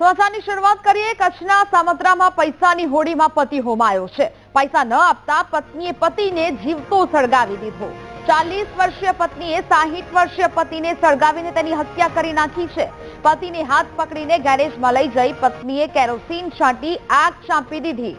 સમાચારની શરૂઆત કરીએ. કચ્છના સામત્રામાં પૈસાની હોડીમાં પતિ હોમાયો છે. પૈસા ન આપતા પત્નીએ પતિને જીવતો સળગાવી દીધો. ચાલીસ વર્ષીય પત્નીએ સાહીઠ વર્ષીય પતિને સળગાવીને તેની હત્યા કરી નાખી છે. પતિને હાથ પકડીને ગેરેજમાં લઈ જઈ પત્નીએ કેરોસીન છાંટી આગ ચાંપી દીધી.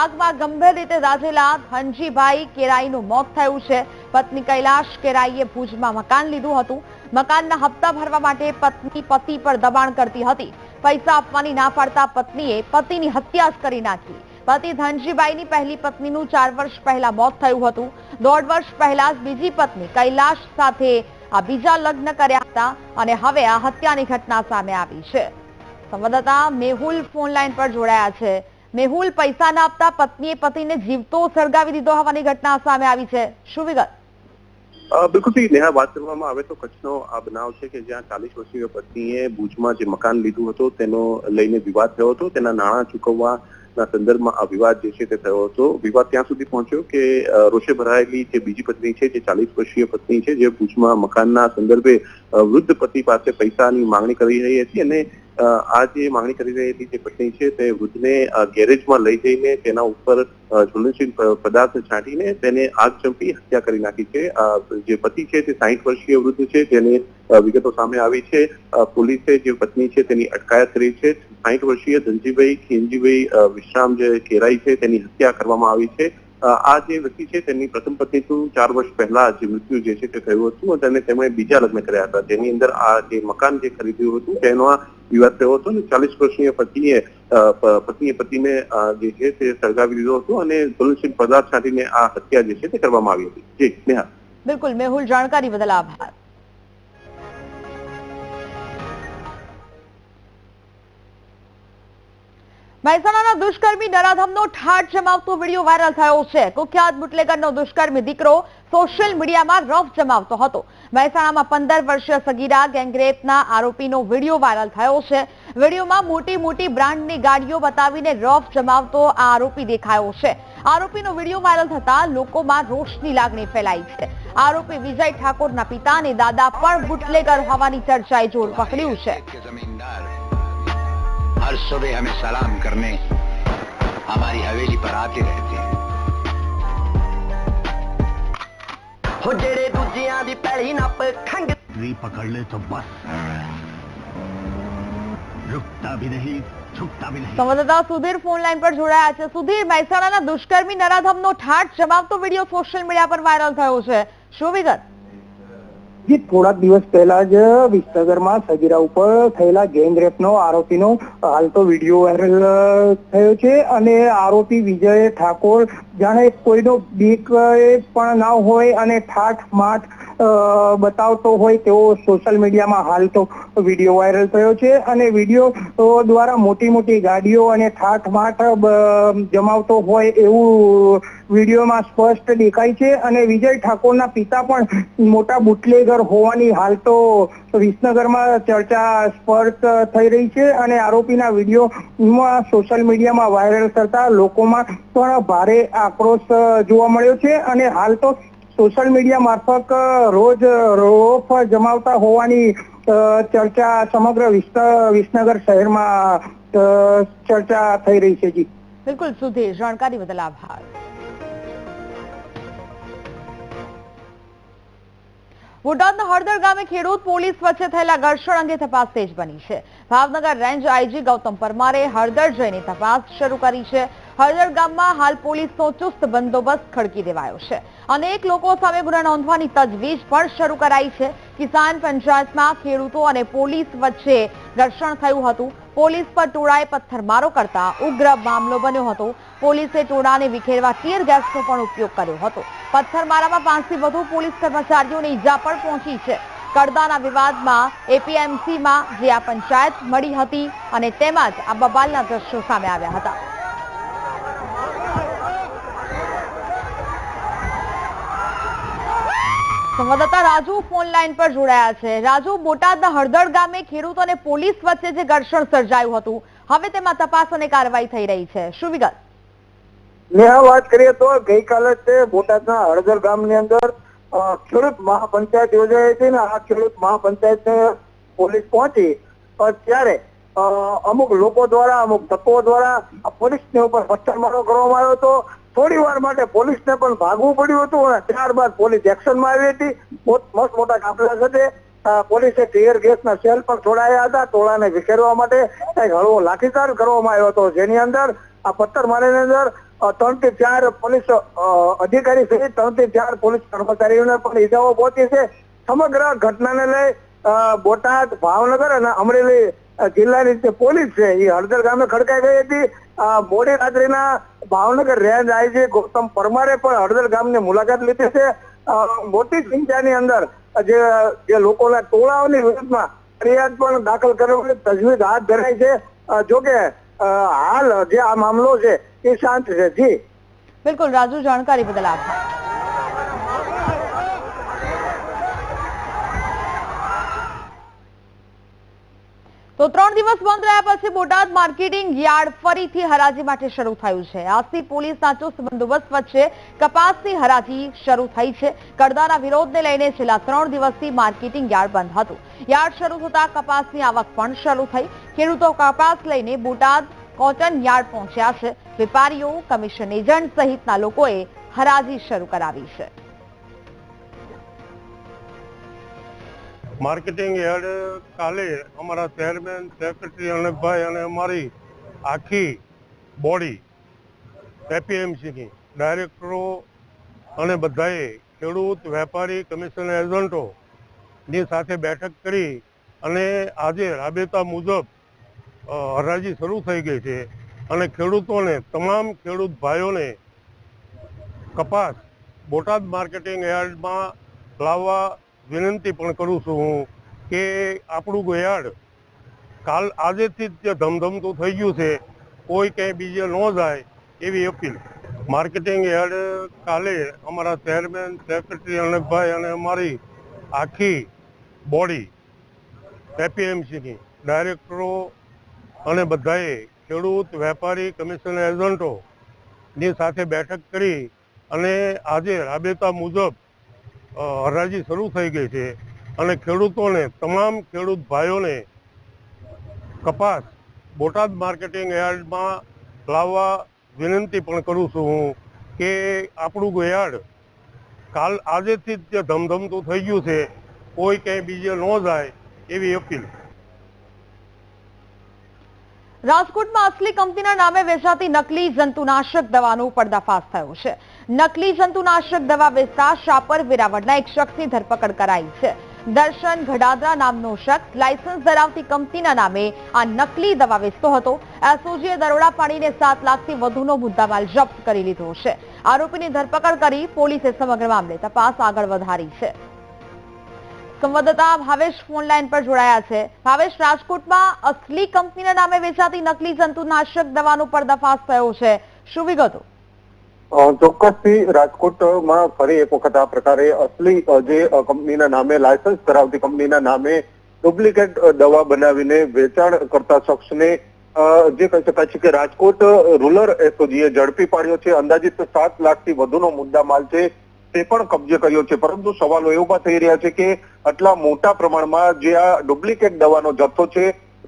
આગમાં ગંભીર રીતે દાઝેલા ધનજીભાઈ કેરાઈનું મોત થયું છે. પત્ની કૈલાશ કેરાઈએ ભુજમાં મકાન લીધું હતું. મકાનના હપ્તા ભરવા માટે પત્ની પતિ પર દબાણ કરતી હતી. પૈસા આપવાની ના પાડતા પત્નીએ પતિની હત્યા કરી નાખી. પતિ ધનજીભાઈની પહેલી પત્નીનું ચાર વર્ષ પહેલા મોત થયું હતું. દોઢ વર્ષ પહેલા બીજી પત્ની કૈલાશ સાથે આ બીજા લગ્ન કર્યા હતા અને હવે આ હત્યાની ઘટના સામે આવી છે. સંવાદદાતા મેહુલ ફોન લાઈન પર જોડાયા છે. મેહુલ, પૈસા ના આપતા પત્નીએ પતિને જીવતો સળગાવી દીધો હોવાની ઘટના સામે આવી છે. શું વિગત? બિલકુલથી નેહા, વાત કરવામાં આવે તો કચ્છનો આ બનાવ છે કે જ્યાં ચાલીસ વર્ષીય પત્નીએ ભુજમાં જે મકાન લીધું હતું, તેનો લઈને વિવાદ થયો હતો. તેના નાણાં ચૂકવવાના સંદર્ભમાં આ વિવાદ જે છે તે થયો હતો. વિવાદ ત્યાં સુધી પહોંચ્યો કે રોષે ભરાયેલી જે બીજી પત્ની છે, જે ચાલીસ વર્ષીય પત્ની છે, જે ભુજમાં મકાનના સંદર્ભે વૃદ્ધ પતિ પાસે પૈસાની માંગણી કરી રહી હતી અને આ જે માંગણી કરી રહેલી જે પત્ની છે, તે વૃદ્ધને ગેરેજમાં લઈ જઈને તેના ઉપર જ્વલનશીલ પદાર્થ છાંટીને તેને આગ ચંપી હત્યા કરી નાખી છે. જે પતિ છે તે સાહીઠ વર્ષીય વૃદ્ધ છે તેને વિગતો સામે આવી છે. પોલીસે જે પત્ની છે તેની અટકાયત કરી છે. સાહીઠ વર્ષીય ધનજીભાઈ ખીમજીભાઈ વિશ્રામ જે કેરાઈ છે તેની હત્યા કરવામાં આવી છે. આ જે વ્યક્તિ છે તેની પ્રથમ પત્નીનું ચાર વર્ષ પહેલા જે મૃત્યુ જે છે તે થયું હતું અને તેમણે બીજા લગ્ન કર્યા હતા. જેની અંદર આ જે મકાન જે ખરીદ્યું હતું તેનો વિવાદ થયો હતો અને ચાલીસ વર્ષની પત્નીએ પત્નીએ પતિને જે છે તે સળગાવી દીધો હતો અને જ્વલનશીલ પદાર્થ છાંટીને આ હત્યા જે છે તે કરવામાં આવી હતી. જી, નેહા. બિલકુલ, મેહુલ જાણકારી બદલ આભાર. મહેસાણાના દુષ્કર્મી નરાધમનો ઠાઠ જમાવતો વીડિયો વાયરલ થયો છે. કુખ્યાત બુટલેગરનો દુષ્કર્મી દીકરો સોશિયલ મીડિયામાં રફ જમાવતો હતો. મહેસાણામાં પંદર વર્ષીય સગીરા ગેંગરેપના આરોપીનો વીડિયો વાયરલ થયો છે. વિડીયોમાં મોટી મોટી બ્રાન્ડની ગાડીઓ બતાવીને રફ જમાવતો આ આરોપી દેખાયો છે. આરોપીનો વીડિયો વાયરલ થતા લોકોમાં રોષની લાગણી ફેલાઈ છે. આરોપી વિજય ઠાકોરના પિતા અને દાદા પણ બુટલેગર હોવાની ચર્ચાએ જોર પકડ્યું છે. हर सुबह हमें सलाम करने हमारी हवेली पर आते रहते हैं। हो पकड़ ले तो बस रुकता भी नहीं सुधीर फ़ोन लाइन पर जोड़ाया अच्छा, सुधीर मेहसा दुष्कर्मी नराधम नो ठाट जमा तो वीडियो सोशल मीडिया पर वायरल थोड़ा शो विगत। જે, થોડાક દિવસ પહેલા જ વિસનગરમાં સગીરા ઉપર થયેલા ગેંગ રેપનો આરોપીનો હાલ તો વીડિયો વાયરલ થયો છે અને આરોપી વિજય ઠાકોર જાણે કોઈનો બીક પણ ના હોય અને ઠાઠ માઠ બતાવતો હોય તેવો સોશિયલ મીડિયામાં હાલ તો વીડિયો વાયરલ થયો છે અને વીડિયો દ્વારા મોટી મોટી ગાડીઓ અને ઠાઠ માઠ જમાવતો હોય એવું વિડીયોમાં સ્પષ્ટ દેખાય છે અને વિજય ઠાકોરના પિતા પણ મોટા બુટલેગર હોવાની હાલ તો વિસનગરમાં ચર્ચા સ્પર્શ થઈ રહી છે અને આરોપીના વિડીયોમાં સોશિયલ મીડિયામાં વાયરલ થતા લોકોમાં પણ ભારે આક્રોશ જોવા મળ્યો છે અને હાલ તો સોશિયલ મીડિયા મારફત રોજ રોફ જમાવતા હોવાની ચર્ચા સમગ્ર વિસનગર શહેરમાં ચર્ચા થઈ રહી છે જી. બિલકુલ સુધીર જાણકારી બદલ આભાર. બોટાદના હળદર ગામે ખેડૂત પોલીસ વચ્ચે થયેલા ઘર્ષણ અંગે તપાસ તેજ બની છે. ભાવનગર રેન્જ આઈજી ગૌતમ પરમારે હળદર જઈને તપાસ શરૂ કરી છે. હળદર ગામમાં હાલ પોલીસનો ચુસ્ત બંદોબસ્ત ખડકી દેવાયો છે. અનેક લોકો સામે ગુના નોંધવાની તજવીજ પણ શરૂ કરાઈ છે. કિસાન પંચાયતમાં ખેડૂતો અને પોલીસ વચ્ચે ઘર્ષણ થયું હતું. પોલીસ પર ટોળાએ પથ્થરમારો કરતા ઉગ્ર મામલો બન્યો હતો. પોલીસે ટોળાને વિખેરવા ટીયર ગેસનો પણ ઉપયોગ કર્યો હતો. પથ્થરમારામાં પાંચથી વધુ પોલીસ કર્મચારીઓને ઈજા પણ પહોંચી છે. કડદાના વિવાદમાં એપીએમસીમાં જે આ પંચાયત મળી હતી અને તેમાં આ બબાલના દ્રશ્યો સામે આવ્યા હતા. સંવાદદાતા રાજુ ફોન લાઈન પર જોડાયા છે. રાજુ, બોટાદના હળદર ગામે ખેડૂતો અને પોલીસ વચ્ચે જે ઘર્ષણ સર્જાયું હતું, હવે તેમાં તપાસ અને કાર્યવાહી થઈ રહી છે. શું વિગત? નેહા વાત કરીએ તો ગઈકાલે બોટાદના હળદર ગામની અંદર ખેડૂત મહાપંચાયત યોજાઈ હતી ને આ ખેડૂત મહાપંચાયત પોલીસ પહોંચી. ત્યારે અમુક લોકો દ્વારા, અમુક તત્વો દ્વારા પોલીસને ઉપર પથ્થરમારો કરવામાં આવ્યો હતો. થોડી વાર માટે પોલીસને પણ ભાગવું પડ્યું હતું અને ત્યારબાદ પોલીસ એક્શનમાં આવી હતી. મસ્ત મોટ કાફલા સાથે પોલીસે ટીયર ગેસના સેલ પણ છોડાયા હતા. ટોળાને વિખેરવા માટે કંઈક હળવો લાઠીચાર્જ કરવામાં આવ્યો હતો. જેની અંદર, આ પથ્થરમારીની અંદર ત્રણથી ચાર પોલીસ અધિકારી સહિત ત્રણથી ચાર પોલીસ કર્મચારીઓને પણ ઈજાઓ પહોંચી છે. સમગ્ર ઘટનાને લઈ બોટાદ, ભાવનગર અને અમરેલી જિલ્લાની જે પોલીસ છે, એ હળદર ગામે ખડકાઈ ગઈ હતી. મોડી રાત્રિના ભાવનગર રેન્જ આઈજી ગૌતમ પરમારે પણ હળદર ગામની મુલાકાત લીધી છે. મોટી સંખ્યાની અંદર જે જે લોકોના ટોળાઓની વિરુદ્ધમાં ફરિયાદ પણ દાખલ કરવાની તજવીજ હાથ ધરાઈ છે. જોકે હાલ જે આ મામલો છે એ શાંત છે જી. બિલકુલ રાજુ જાણકારી બદલ આભાર. તો ત્રણ દિવસ બંધ રહ્યા પછી બોટાદ માર્કેટિંગ યાર્ડ ફરીથી હરાજી માટે શરૂ થયું છે. આજથી પોલીસના ચુસ્ત બંદોબસ્ત વચ્ચે કપાસની હરાજી શરૂ થઈ છે. કડદાના વિરોધને લઈને છેલ્લા ત્રણ દિવસથી માર્કેટિંગ યાર્ડ બંધ હતું. યાર્ડ શરૂ થતા કપાસની આવક પણ શરૂ થઈ. ખેડૂતો કપાસ લઈને બોટાદ કોટન યાર્ડ પહોંચ્યા છે. વેપારીઓ, કમિશન એજન્ટ સહિતના લોકોએ હરાજી શરૂ કરાવી છે. માર્કેટિંગ હેડ કાલે અમારા ચેરમેન, સેક્રેટરી અનકભાઈ અને અમારી આખી બોડી એપીએમસીની, ડાયરેક્ટરો અને બધાએ ખેડૂત, વેપારી, કમિશન એજન્ટોની સાથે બેઠક કરી અને આજે રાબેતા મુજબ હરાજી શરૂ થઈ ગઈ છે અને ખેડૂતોને, તમામ ખેડૂત ભાઈઓને કપાસ બોટાદ માર્કેટિંગ યાર્ડમાં લાવવા વિનંતી પણ કરું છું હું કે આપણું ગોયાળ કાલ આજેથી જ જે ધમધમતું થઈ ગયું છે, કોઈ ક્યાંય બીજે ન જાય એવી અપીલ. માર્કેટિંગ યાર્ડ કાલે અમારા ચેરમેન, સેક્રેટરી અનકભાઈ અને અમારી આખી બોડી, એપીએમસીની, ડાયરેક્ટરો અને બધાએ ખેડૂત, વેપારી કમિશન એજન્ટોની સાથે બેઠક કરી અને આજે રાબેતા મુજબ હરાજી શરૂ થઈ ગઈ છે અને ખેડૂતોને, તમામ ખેડૂત ભાઈઓને કપાસ બોટાદ માર્કેટિંગ યાર્ડમાં લાવવા વિનંતી પણ કરું છું હું કે આપણું યાર્ડ કાલ આજેથી જ જે ધમધમતું થઈ ગયું છે, કોઈ ક્યાંય બીજે ન જાય એવી અપીલ. રાજકોટમાં અસલી કંપનીના નામે વેચાતી નકલી જંતુનાશક દવાનો પર્દાફાશ થયો છે. નકલી જંતુનાશક દવા વેચતા શાપર વેરાવળના એક શખ્સની ધરપકડ કરાઈ છે. દર્શન ઘડાદરા નામનો શખ્સ લાયસન્સ ધરાવતી કંપનીના નામે આ નકલી દવા વેચતો હતો. એસઓજીએ દરોડા પાડીને સાત લાખથી વધુનો મુદ્દામાલ જપ્ત કરી લીધો છે. આરોપીની ધરપકડ કરી પોલીસે સમગ્ર મામલે તપાસ આગળ વધારી છે. સંવાદદાતા ભાવેશ ફોન લાઈન પર જોડાયા છે. ભાવેશ, રાજકોટમાં અસલી કંપનીના નામે વેચાતી નકલી જંતુનાશક દવાનો પર્દાફાશ થયો છે. શું વિગતો? ચોક્કસથી રાજકોટમાં ફરી એક વખત આ પ્રકારે અસલી જે કંપનીના નામે લાયસન્સ ધરાવતી કંપનીના નામે ડુપ્લિકેટ દવા બનાવીને વેચાણ કરતા શખ્સને જે કહી શકાય છે કે રાજકોટ રૂરલ એસઓજીએ ઝડપી પાડ્યો છે. અંદાજિત સાત લાખથી વધુનો મુદ્દામાલ છે. તે પણ કબજે કર્યો છે. પરંતુ સવાલો એવા થઈ રહ્યા છે કે આટલા મોટા પ્રમાણમાં જે આ ડુપ્લિકેટ દવાનો જથ્થો છે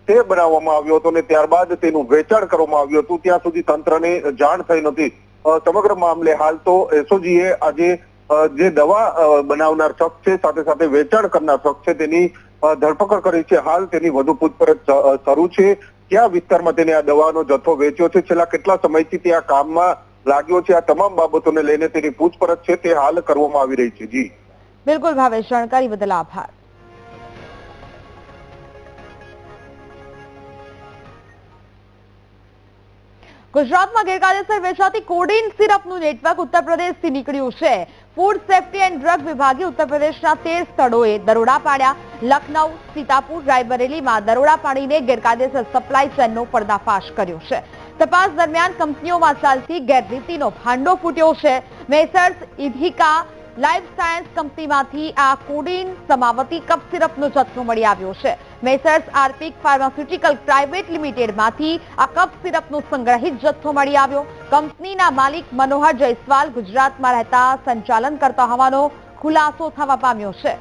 તે બનાવવામાં આવ્યો હતો ને ત્યારબાદ તેનું વેચાણ કરવામાં આવ્યું હતું. ત્યાં સુધી તંત્રને જાણ થઈ નથી. સમગ્ર મામલે હાલ તો એસઓજીએ આજે જે દવા બનાવનાર શખ્સ છે, સાથે સાથે વેચાણ કરનાર શખ્સ છે, તેની ધરપકડ કરી છે. હાલ તેની વધુ પૂછપરછ શરૂ છે. કયા વિસ્તારમાં તેને આ દવાનો જથ્થો વેચ્યો છે? છેલ્લા કેટલા સમયથી તે આ કામમાં લાગ્યો છે આ તમામ બાબતોને લઈને તેની પૂછપરછ છે, તે હાલ કરવામાં આવી રહી છે. જી. બિલકુલ ભાવેશ, જાણકારી બદલ આભાર. ગુજરાતમાં ગેરકાયદેસર વેચાતી કોડીન સિરપનું નેટવર્ક ઉત્તર પ્રદેશથી નીકળ્યું છે. ફૂડ સેફ્ટી એન્ડ ડ્રગ વિભાગે ઉત્તર પ્રદેશના તેર સ્થળોએ દરોડા પાડ્યા. લખનઉ, સીતાપુર, રાયબરેલીમાં દરોડા પાડીને ગેરકાયદેસર સપ્લાય ચેનનો પર્દાફાશ કર્યો છે. તપાસ દરમિયાન કંપનીઓમાં ચાલતી ગેરરીતિનો ભાંડો ફૂટ્યો છે. મેસર્સ ઇધિકા લાઈફ સાયન્સ કંપનીમાંથી આ કોડિન સમાવતી કફ સિરપનો જથ્થો મળી આવ્યો છે. મેસર્સ આર્પિક ફાર્માસ્યુટિકલ પ્રાઇવેટ લિમિટેડમાંથી આ કફ સિરપનો સંગ્રહિત જથ્થો મળી આવ્યો. કંપનીના માલિક મનોહર જયસ્વાલ ગુજરાતમાં રહેતા સંચાલન કરતા હોવાનો ખુલાસો થવા પામ્યો છે.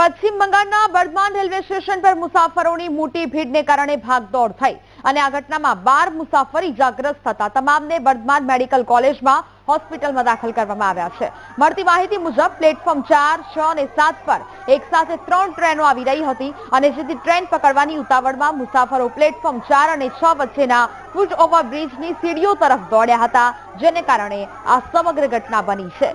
પશ્ચિમ બંગાળના બર્ધમાન રેલવે સ્ટેશન પર મુસાફરોની મોટી ભીડને કારણે ભાગદોડ થઈ અને આ ઘટનામાં બાર મુસાફર ઇજાગ્રસ્ત થતા તમામને બર્ધમાન મેડિકલ કોલેજમાં હોસ્પિટલમાં દાખલ કરવામાં આવ્યા છે. મળતી માહિતી મુજબ પ્લેટફોર્મ ચાર, છ અને સાત પર એક સાથે ત્રણ ટ્રેનો આવી રહી હતી અને જેથી ટ્રેન પકડવાની ઉતાવળમાં મુસાફરો પ્લેટફોર્મ ચાર અને છ વચ્ચેના ફૂટ ઓવર બ્રિજની સીડીઓ તરફ દોડ્યા હતા, જેને કારણે આ સમગ્ર ઘટના બની છે.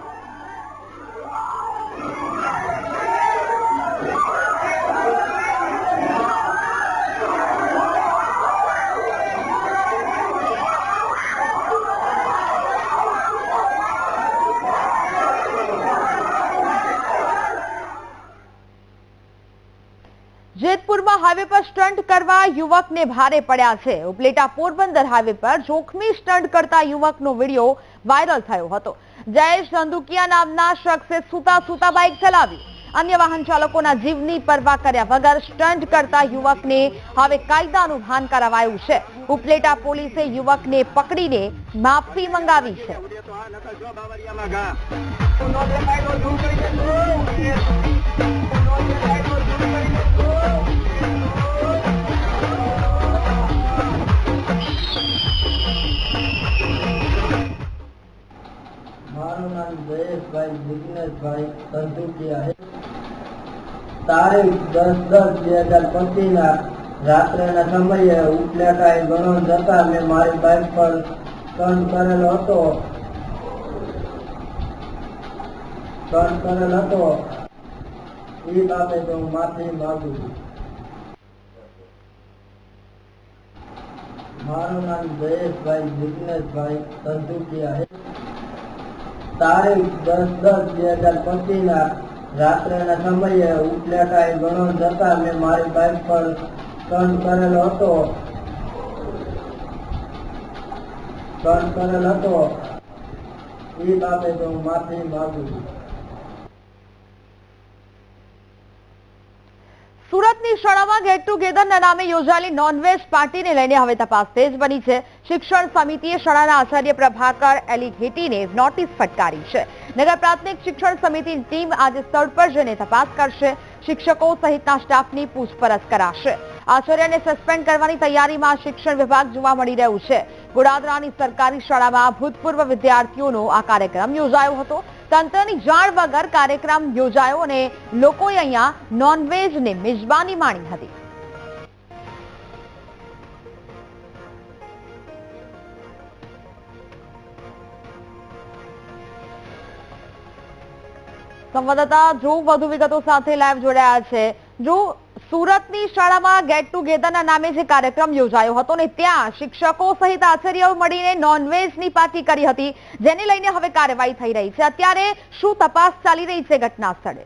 હાઈવે પર સ્ટન્ટ કરવા યુવકને ભારે પડ્યા છે. ઉપલેટા પોરબંદર હાઈવે પર જોખમી સ્ટન્ટ કરતા યુવકનો વીડિયો વાયરલ થયો હતો. જયેશ ધંધુકિયા નામના શખ્સે સૂતા સૂતા બાઇક ચલાવી. અન્ય વાહન ચાલકોના જીવની પરવા કર્યા વગર સ્ટન્ટ કરતા યુવકને હવે કાયદાનું ભાન કરાવાયું છે. ઉપલેટા પોલીસે યુવકને પકડીને માફી મંગાવી છે. મારું નામ જયેશભાઈ વિઘ્નેશભાઈ છે તારીખ દસ દસ બે હજાર પચીસ ના રાત્રેના સમયે ઉપલેટાએ ગણો જતા મેં મારી બાઇક પર ટર્ન કરેલો હતો. ટર્ન કરેલ હતો. એ બાબતે હું માફી માગું છું. મારું નામ જયેશભાઈ વિઘ્નેશભાઈ છે રાત્રેના સમયે ઉપલેટાએ ગણો જતા મેં મારી બાઇક પર ટર્ન કરેલો હતો. ટર્ન કરેલ હતો. એ બાબતે હું માફી માગું છું. શાળામાં ગેટ ટુગેધરના નામે યોજાયેલી નોનવેજ પાર્ટીને લઈને હવે તપાસ તેજ બની છે. શિક્ષણ સમિતિએ શાળાના આચાર્ય પ્રભાકર એલિઘેટીને નોટિસ ફટકારી છે. નગર પ્રાથમિક શિક્ષણ સમિતિની ટીમ આજે સ્થળ પર જઈને તપાસ કરશે. શિક્ષકો સહિતના સ્ટાફની પૂછપરછ કરાશે. આચાર્યને સસ્પેન્ડ કરવાની તૈયારીમાં શિક્ષણ વિભાગ જોવા મળી રહ્યું છે. ગોડાદરાની સરકારી શાળામાં ભૂતપૂર્વ વિદ્યાર્થીઓનો આ કાર્યક્રમ યોજાયો હતો. તંત્રની જાણ વગર કાર્યક્રમ યોજાયો અને લોકોએ અહીંયા નોનવેજને મિજબાની માણી હતી. સંવાદદાતા ધ્રુવ વધુ વિગતો સાથે લાઈવ જોડાયા છે ધ્રુવ સુરતની શાળામાં ગેટ ટુગેધરના નામે જે કાર્યક્રમ યોજાયો હતો ને ત્યાં શિક્ષકો સહિત આચાર્યો મળીને નોનવેજની પાર્ટી કરી હતી, જેને લઈને હવે કાર્યવાહી થઈ રહી છે. અત્યારે શું તપાસ ચાલી રહી છે ઘટના સ્થળે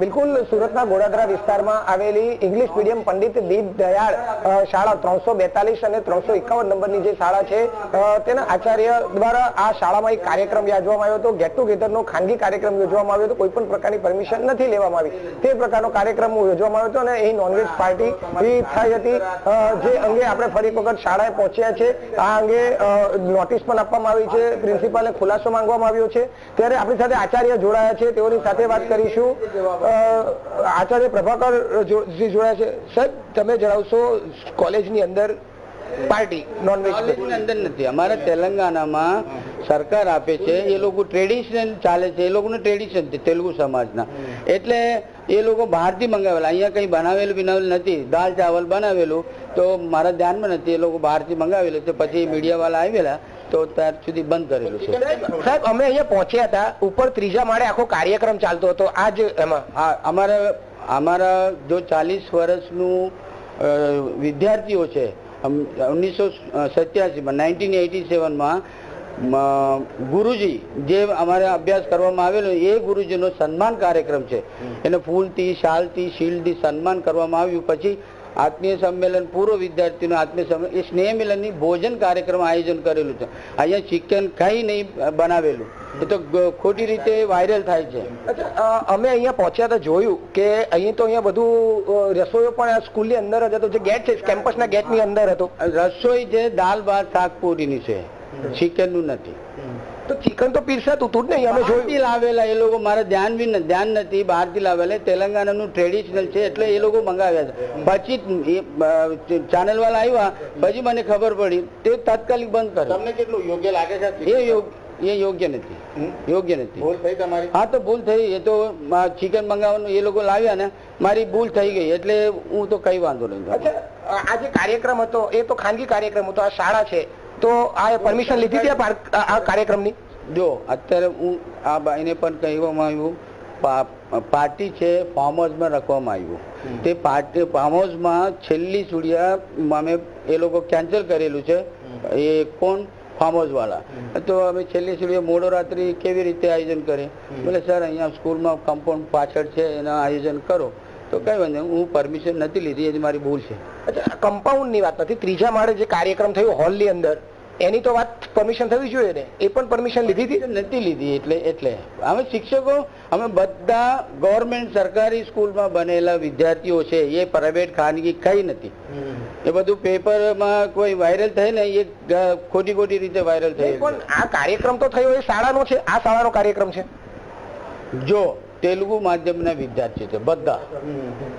બિલકુલ સુરતના ગોડાદરા વિસ્તારમાં આવેલી ઇંગ્લિશ મીડિયમ પંડિત દીપ દયાળ શાળા ત્રણસો બેતાલીસ અને ત્રણસો એકાવન નંબરની જે શાળા છે તેના આચાર્ય દ્વારા આ શાળામાં એક કાર્યક્રમ યોજવામાં આવ્યો હતો. ગેટ ટુગેધરનો ખાનગી કાર્યક્રમ યોજવામાં આવ્યો હતો. કોઈ પણ પ્રકારની પરમિશન નથી લેવામાં આવી. તે પ્રકારનો કાર્યક્રમ યોજવામાં આવ્યો હતો અને અહીં નોનવેજ પાર્ટી થઈ હતી. જે અંગે આપણે ફરી વખત શાળાએ પહોંચ્યા છે. આ અંગે નોટિસ પણ આપવામાં આવી છે. પ્રિન્સિપાલને ખુલાસો માંગવામાં આવ્યો છે. ત્યારે આપણી સાથે આચાર્ય જોડાયા છે તેઓની સાથે વાત કરીશું. આચાર્ય પ્રભાકર જો- જોડાયા છે. સાહેબ તમે જણાવશો કોલેજની અંદર પાર્ટી નોનવેજ કોલેજની અંદર નથી. અમારે તેલંગાણામાં સરકાર આપે છે એ લોકો ટ્રેડિશનલ ચાલે છે એ લોકોનું ટ્રેડિશન છે તેલુગુ સમાજના. એટલે એ લોકો બહારથી મંગાવેલા. અહીંયા કંઈ બનાવેલું બનાવેલું નથી. દાલ ચાવલ બનાવેલું તો મારા ધ્યાનમાં નથી. એ લોકો બહારથી મંગાવેલું છે. પછી મીડિયાવાળા આવેલા. તો ત્યાર સુધી બંધ કરેલું છે. સાહેબ અમે અહીંયા પહોંચ્યા હતા. ઉપર ત્રીજા માળે આખો કાર્યક્રમ ચાલતો હતો. આજ એમાં. હા અમારા અમારા જો ચાલીસ વર્ષનું વિદ્યાર્થીઓ છે ઓગણીસો સત્યાસીમાં નાઇન્ટીન એટી સેવનમાં ગુરુજી જે અમારે અભ્યાસ કરવામાં આવેલો એ ગુરુજીનો સન્માન કાર્યક્રમ છે. એને ફૂલથી શાલથી શીલથી સન્માન કરવામાં આવ્યું. પછી આત્મીય સંમેલન પૂર્વ વિદ્યાર્થીનું આત્મીય સંમેલન એ સ્નેહ મિલનની ભોજન કાર્યક્રમ આયોજન કરેલું છે. અહીંયા ચિકન કંઈ નહીં બનાવેલું. એ તો ખોટી રીતે વાયરલ થાય છે. અમે અહીંયા પહોંચ્યા હતા જોયું કે અહીં તો અહીંયા બધું રસોઈઓ પણ સ્કૂલની અંદર જ હતો જે ગેટ છે કેમ્પસના ગેટની અંદર હતો. રસોઈ છે દાલ ભાત શાક પૂરીની છે ચિકનનું નથી. તો ચિકન તો પીરસાતું તું જ નહીં અમે જોયું. લાવેલા એ લોકો મારે ધ્યાન બી ધ્યાન નથી બહારથી લાવેલા. તેલંગાણાનું ટ્રેડિશનલ છે એટલે એ લોકો મંગાવ્યા છે. પછી ચેનલ વાળા આવ્યા પછી મને ખબર પડી તે તાત્કાલિક બંધ કર્યો. તમને કેટલું યોગ્ય લાગે છે એ યોગ- એ યોગ્ય નથી યોગ્ય નથી. ભૂલ થઈ તમારી? હા તો ભૂલ થઈ. એ તો ચિકન મંગાવવાનું એ લોકો લાવ્યા ને મારી ભૂલ થઈ ગઈ એટલે હું તો કઈ વાંધો નહીં. આ જે કાર્યક્રમ હતો એ તો ખાનગી કાર્યક્રમ હતો આ શાળા છે. તો આ પરમિશન લીધી હતી આ કાર્યક્રમની? જો અત્યારે હું આ ભાઈને પણ કહેવામાં આવ્યું પાર્ટી છે ફાર્મ હાઉસમાં રાખવામાં આવ્યું. તે પાર્ટી ફાર્મ હાઉસમાં છેલ્લી સુડિયા અમે એ લોકો કેન્સલ કરેલું છે. એ કોણ? ફાર્મ હાઉસ વાળા તો અમે છેલ્લી સુડિયા મોડો રાત્રિ કેવી રીતે આયોજન કરે? બોલે સર અહીંયા સ્કૂલમાં કમ્પાઉન્ડ પાછળ છે એના આયોજન કરો. તો કઈ વાંધો. હું પરમિશન નથી લીધી એ મારી ભૂલ છે. અચ્છા કમ્પાઉન્ડની વાત નથી ત્રીજા માળે જે કાર્યક્રમ થયો હોલની અંદર એની તો વાત પરમિશન થવી જોઈએ ને. એ પણ પરમિશન લીધી હતી નથી લીધી? એટલે એટલે. અમે શિક્ષકો અમે બધા ગવર્મેન્ટ સરકારી સ્કૂલમાં બનેલા વિદ્યાર્થીઓ છે. એ પ્રાઇવેટ ખાનગી કઈ નથી. એ બધું પેપરમાં કોઈ વાયરલ થાય ને એ ખોટી ખોટી રીતે વાયરલ થાય. પણ આ કાર્યક્રમ તો થયો એ શાળાનો છે? આ શાળાનો કાર્યક્રમ છે? જો તેલુગુ માધ્યમના વિદ્યાર્થીઓ છે બધા.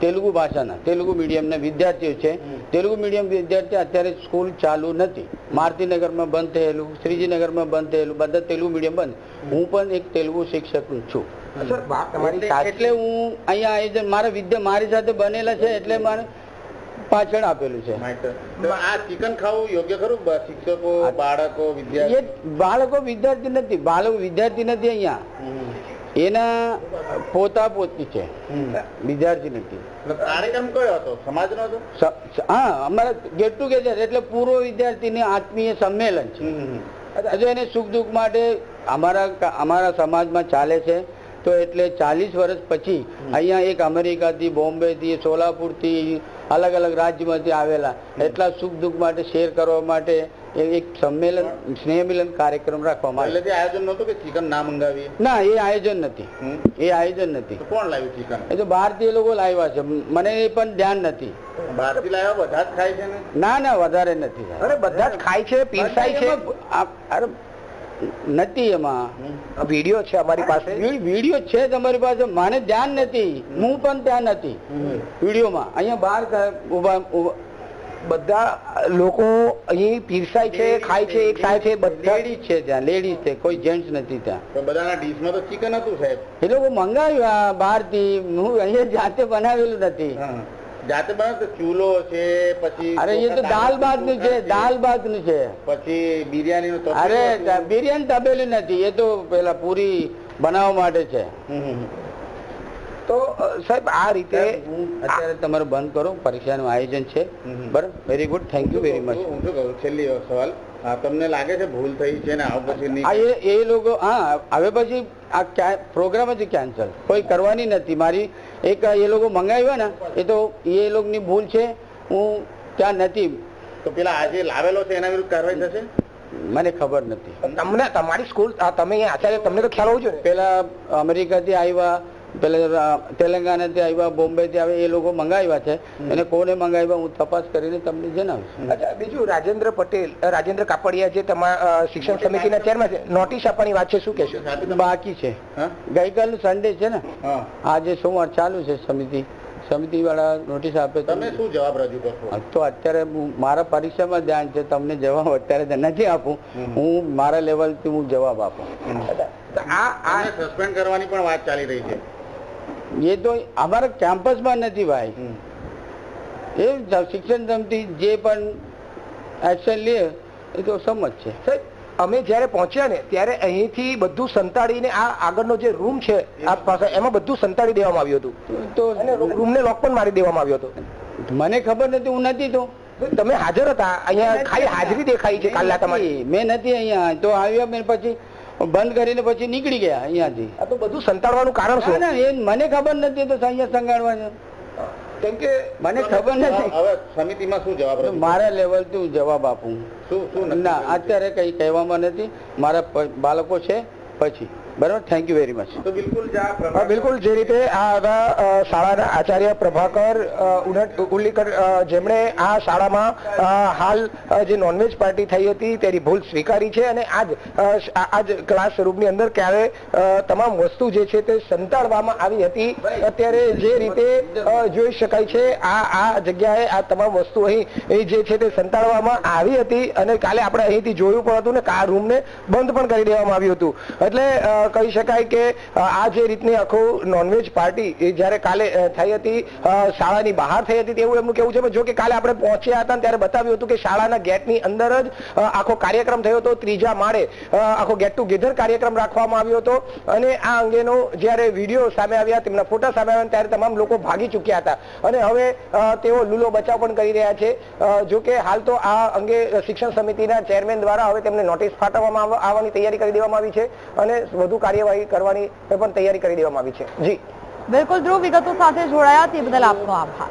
તેલુગુ ભાષાના તેલુગુ મીડિયમના વિદ્યાર્થીઓ છે. તેલુગુ મીડિયમ વિદ્યાર્થી અત્યારે સ્કૂલ ચાલુ નથી. મારુતિનગરમાં બંધ થયેલું શ્રીજીનગરમાં બંધ થયેલું બધા તેલુગુ મીડિયમ બંધ. હું પણ એક તેલુગુ શિક્ષક છું. સર વાત તમારી એટલે હું અહીંયા આયોજન મારા વિદ્યા મારી સાથે બનેલા છે એટલે મારે પાછળ આપેલું છે. આ ચિકન ખાવું યોગ્ય ખરું? શિક્ષકો બાળકો વિદ્યાર્થી બાળકો વિદ્યાર્થી નથી બાળકો વિદ્યાર્થી નથી અહીંયા. એના પોતા પોતી છે. વિદ્યાર્થી નથી. કાર્યક્રમ કયો હતો? સમાજનો હતો? હા અમારા ગેટ ટુગેધર એટલે પૂર્વ વિદ્યાર્થીની આત્મીય સંમેલન છે. હજુ એને સુખ દુઃખ માટે અમારા અમારા સમાજમાં ચાલે છે. તો એટલે ચાલીસ વર્ષ પછી અહીંયા એક અમેરિકાથી બોમ્બેથી સોલાપુરથી અલગ અલગ રાજ્યમાંથી આવેલા એટલા સુખ દુઃખ માટે શેર કરવા માટે એક સંમેલન સ્નેહ મિલન કાર્યક્રમ રાખવામાં આવ્યો. એટલે આયોજન નહોતું કે ચિકન ના મંગાવીએ? ના એ આયોજન નથી. એ આયોજન નથી. કોણ લાવ્યું ચિકન? એ તો ભારતીય લોકો લાવ્યા છે. મને એ પણ ધ્યાન નથી. ભારતીય લાવ્યા બધા જ ખાય છે ને? ના ના વધારે નથી અરે બધા જ ખાય છે પીરસાય છે. અરે નથી એમાં. વીડિયો છે અમારી પાસે? વીડિયો છે તમારી પાસે. મને ધ્યાન નથી. હું પણ ત્યાં નથી. વિડીયોમાં. અહીંયા બહાર ઊભા ઉભા- બધા લોકો અહીં પીરસાય છે ખાય છે એક ખાય છે બધા લેડીઝ છે ત્યાં લેડીઝ છે કોઈ જેન્ટ્સ નથી ત્યાં. બધાના ડીશમાં તો ચિકન હતું સાહેબ. એ લોકો મંગાવ્યા બહારથી હું અહીંયા જાતે બનાવેલું નથી. જાતે બનાવે ચૂલો છે પછી અરે એ તો દાલ ભાતનું છે દાલ ભાતનું છે. પછી બિરયાની નું અરે બિરયાની તબેલી નથી એ તો પેલા પૂરી બનાવવા માટે છે. તો સાહેબ આ રીતે અત્યારે તમારે બંધ કરો. પરીક્ષાનું આયોજન છે. બરાબર? Very good thank you very much હું શું કહું? છેલ્લી સવાલ. તમને લાગે છે ભૂલ થઈ છે ને આવ પછી આ એ એ લોકો હા હવે પછી આ પ્રોગ્રામ જ કેન્સલ કોઈ કરવાની નથી. મારી એક એ લોકો મંગાવ્યા ને એ તો એ લોકોની ભૂલ છે. હું ત્યાં નથી. તો પેલા આજે લાવેલો છે એના વિરુદ્ધ કાર્યવાહી થશે? મને ખબર નથી. તમને તમારી સ્કૂલ તમે અત્યારે આચાર્ય તમને તો ખ્યાલ હોવો જોઈએ. પેલા અમેરિકાથી આવ્યા પેલા તેલંગાણાથી આવ્યા બોમ્બેથી આવ્યા એ લોકો મંગાવ્યા છે. અને કોને મંગાવ્યા હું તપાસ કરીને તમને જણાવીશ. અચ્છા બીજું રાજેન્દ્ર પટેલ રાજેન્દ્ર કાપડિયા જે તમારા શિક્ષણ સમિતિના ચેરમેન છે નોટિસ આપવાની વાત છે શું કહેશો? બાકી છે. ગઈકાલ સન્ડે છે ને? આજે સોમવાર ચાલુ છે સમિતિ. સમિતિ વાળા નોટિસ આપે તમે શું જવાબ રજૂ કરશો? તો અત્યારે મારા પરીક્ષામાં ધ્યાન છે તમને જવાબ અત્યારે નથી આપું. હું મારા લેવલથી હું જવાબ આપું. આ આ સસ્પેન્ડ કરવાની પણ વાત ચાલી રહી છે. એ તો અમારા કેમ્પસમાં નથી ભાઈ. એ શિક્ષણ સમિતિ જે પણ એક્શન લે એ તો સમજ છે. સાહેબ અમે જ્યારે પહોંચ્યા ને ત્યારે અહીંથી બધું સંતાડીને આ આગળનો જે રૂમ છે આ પાસે એમાં બધું સંતાડી દેવામાં આવ્યું હતું. તો રૂમને લોક પણ મારી દેવામાં આવ્યો હતો. મને ખબર નથી હું નથી તો. તમે હાજર હતા અહીંયા ખાલી હાજરી દેખાઈ છે કાલના તમારી. મેં નથી અહીંયા તો આવ્યા મેં પછી બંધ કરીને પછી નીકળી ગયા અહીંયાથી. આ તો બધું સંતાડવાનું કારણ છે શું? ના એ મને ખબર નથી તો અહીંયા સંગાડવાનું કેમ કે મને ખબર નથી. હવે સમિતિમાં શું જવાબ મારા લેવલથી હું જવાબ આપું. શું શું ના અત્યારે કઈ કહેવામાં નથી. મારા બાળકો છે પછી. બરાબર? થેન્ક યુ વેરી મચ બિલકુલ જે રીતે આ હતા શાળાના આચાર્ય પ્રભાકર ઉલ્લીકર જેમણે આ શાળામાં હાલ જે નોનવેજ પાર્ટી થઈ હતી તેની ભૂલ સ્વીકારી છે અને આજ આજ ક્લાસ રૂમની અંદર ક્યારે તમામ વસ્તુ જે છે તે સંતાડવામાં આવી હતી. અત્યારે જે રીતે જોઈ શકાય છે આ આ જગ્યાએ આ તમામ વસ્તુ અહીં જે છે તે સંતાડવામાં આવી હતી અને કાલે આપણે અહીંથી જોયું પણ હતું ને આ રૂમને બંધ પણ કરી દેવામાં આવ્યું હતું. એટલે કહી શકાય કે આ જે રીતની આખું નોનવેજ પાર્ટી એ જ્યારે કાલે થઈ હતી શાળાની બહાર થઈ હતી તેવું એમનું કેવું છે. જો કે કાલે આપણે પહોંચ્યા હતા ત્યારે બતાવ્યું હતું કે શાળાના ગેટની અંદર જ આખો કાર્યક્રમ થયો હતો. ત્રીજા માળે આખો ગેટ ટુગેધર કાર્યક્રમ રાખવામાં આવ્યો હતો. અને આ અંગેનો જ્યારે વીડિયો સામે આવ્યા, તેમના ફોટા સામે આવ્યા ત્યારે તમામ લોકો ભાગી ચૂક્યા હતા. અને હવે તેઓ લૂલો બચાવ પણ કરી રહ્યા છે. જો કે હાલ તો આ અંગે શિક્ષણ સમિતિના ચેરમેન દ્વારા હવે તેમને નોટિસ ફાટવવામાં આવવાની તૈયારી કરી દેવામાં આવી છે. અને વધુ કાર્યવાહી કરવાની પણ તૈયારી કરી દેવામાં આવી છે. જી. બિલકુલ, ધ્રુવ, વિગતો સાથે જોડાયા તે બદલ આપનો આભાર.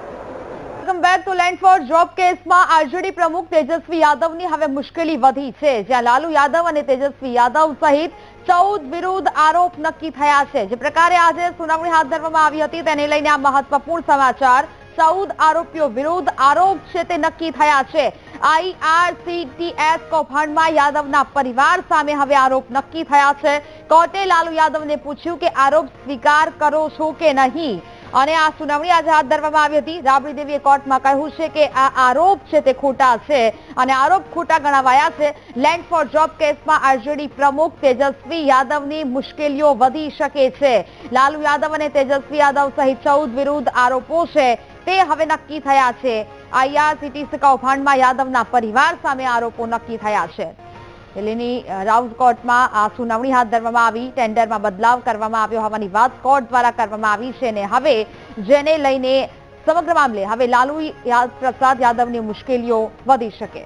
તેજસ્વી યાદવની હવે મુશ્કેલી વધી છે. જ્યાં લાલુ યાદવ અને તેજસ્વી યાદવ સહિત ચૌદ વિરુદ્ધ આરોપ નક્કી થયા છે. જે પ્રકારે આજે સુનાવણી હાથ ધરવામાં આવી હતી, તેને લઈને આ મહત્વપૂર્ણ સમાચાર ચૌદ આરોપીઓ વિરુદ્ધ આરોપ છે તે નક્કી થયા છે. આઈઆરસીટીએસ કૌભાંડમાં યાદવના પરિવાર સામે હવે આરોપ નક્કી થયા છે. કોર્ટે લાલુ યાદવને પૂછ્યું કે આરોપ સ્વીકાર કરો છો કે નહીં? અને આ સુનાવણી આજે હાથ ધરવામાં આવી હતી. રાબડી દેવીએ કોર્ટમાં કહ્યું છે કે આ આરોપ છે તે ખોટા છે અને આરોપ ખોટા ગણાવાયા છે. લેન્ડ ફોર જોબ કેસમાં આરજેડી પ્રમુખ તેજસ્વી યાદવની મુશ્કેલીઓ વધી શકે છે. લાલુ યાદવ અને તેજસ્વી યાદવ સહિત ચૌદ વિરુદ્ધ આરોપો છે. તે હવે નક્કી થયા છે. આઈઆરસીટીસી કૌભાંડમાં યાદવના પરિવાર સામે આરોપો નક્કી થયા છે. દિલ્હીની રાઉઝ કોર્ટમાં આ સુનાવણી હાથ ધરવામાં આવી. ટેન્ડરમાં બદલાવ કરવામાં આવ્યો હોવાની વાત કોર્ટ દ્વારા કરવામાં આવી છે અને હવે જેને લઈને સમગ્ર મામલે હવે લાલુ પ્રસાદ યાદવની મુશ્કેલીઓ વધી શકે.